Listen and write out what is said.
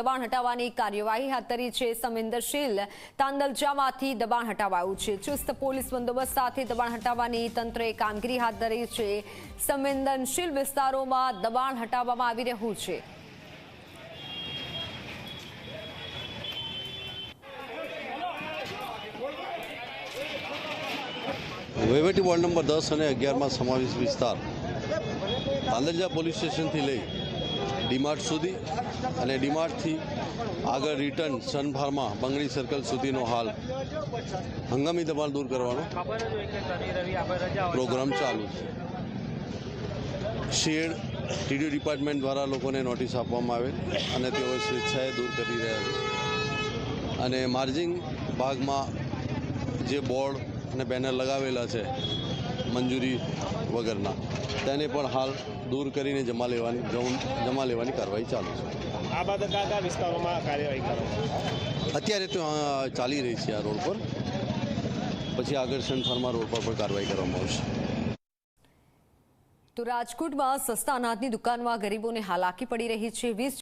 દબાણ હટાવવાની કાર્યવાહી હાથ ધરી છે સંવેદનશીલ તાંદલજામાંથી દબાણ હટાવાયું છે. ચુસ્ત પોલીસ બંદોબસ્ત સાથે દબાણ હટાવવાની તંત્રએ કામગીરી હાથ ધરી છે. સંવેદનશીલ વિસ્તારોમાં દબાણ હટાવવામાં આવી રહ્યું છે. વહીવટી વોર્ડ નંબર દસ અને અગિયારમાં સમાવેશ વિસ્તાર તાંદલજા પોલીસ સ્ટેશનથી લઈ ડીમાર્ટ સુધી અને ડીમાર્ટથી આગળ રિટર્ન સનફાર્મા બંગડી સર્કલ સુધીનો હાલ હંગામી દબાણ દૂર કરવાનો પ્રોગ્રામ ચાલુ છે. શેડ ટીડીઓ ડિપાર્ટમેન્ટ દ્વારા લોકોને નોટિસ આપવામાં આવેલ અને તેઓ સ્વેચ્છાએ દૂર કરી રહ્યા છે. અને માર્જિંગ ભાગમાં જે બોર્ડ અને બેનર લગાવેલા છે મંજૂરી વગરના. તેને પણ હાલ દૂર કરીને જમા લેવાની જમા લેવાની કાર્યવાહી ચાલુ છે. આ બાદ કયા કયા વિસ્તારોમાં કાર્યવાહી કરો અત્યારે તો ચાલી રહી છે આ રોડ પર. પછી આગળ સન ફાર્મા રોડ પર પણ કાર્યવાહી કરવામાં આવશે. તો રાજકોટમાં સસ્તા અનાજની દુકાનમાં ગરીબોને હાલાકી પડી રહી છે. વીસ